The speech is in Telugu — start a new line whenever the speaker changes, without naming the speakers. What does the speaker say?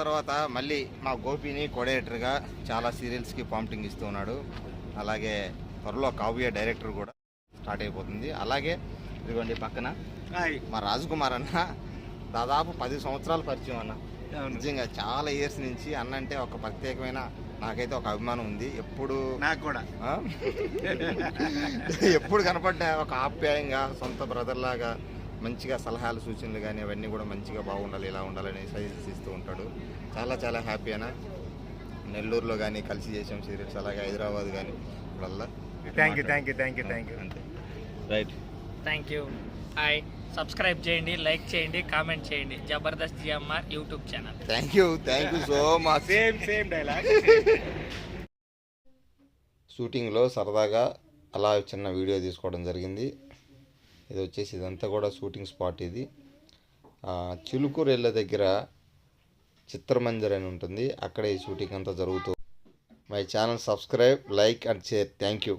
తర్వాత మళ్ళీ మా గోపిని కోడేటర్గా చాలా సీరియల్స్కి పాంప్టింగ్ ఇస్తూ ఉన్నాడు. అలాగే త్వరలో కావ్య డైరెక్టర్ కూడా స్టార్ట్ అయిపోతుంది. అలాగే ఇదిగోండి పక్కన మా రాజకుమార్ అన్న. దాదాపు పది సంవత్సరాల పరిచయం అన్న. నిజంగా చాలా ఇయర్స్ నుంచి అన్న అంటే ఒక ప్రత్యేకమైన నాకైతే ఒక అభిమానం ఉంది. ఎప్పుడు
నాకు కూడా?
ఎప్పుడు కనపడ్డా ఒక ఆప్యాయంగా సొంత బ్రదర్ లాగా మంచిగా సలహాలు సూచనలు కానీ అవన్నీ కూడా మంచిగా బాగుండాలి ఇలా ఉండాలని సజెషన్స్ ఇస్తూ ఉంటాడు. చాలా చాలా హ్యాపీ అన్న. నెల్లూరులో కానీ కలిసి చేసాం సీరియల్స్ అలాగే హైదరాబాద్ కానీ ఇప్పుడల్లా
thank you thank you thank you thank you
అంతే. Right
thank you hi subscribe చేయండి లైక్ చేయండి కామెంట్ చేయండి. Jabardasth GMR YouTube channel
thank you thank you so much
same same dialogue
షూటింగ్లో సరదాగా అలా చిన్న వీడియో తీసుకోవడం జరిగింది. ఇది వచ్చేసి ఇదంతా కూడా షూటింగ్ స్పాట్ ఇది. ఆ, చిలుకూరెళ్ళ దగ్గర చిత్రమంజర్ అని ఉంటుంది. అక్కడే ఈ షూటింగ్ అంతా జరుగుతూ my channel subscribe like and share. Thank you.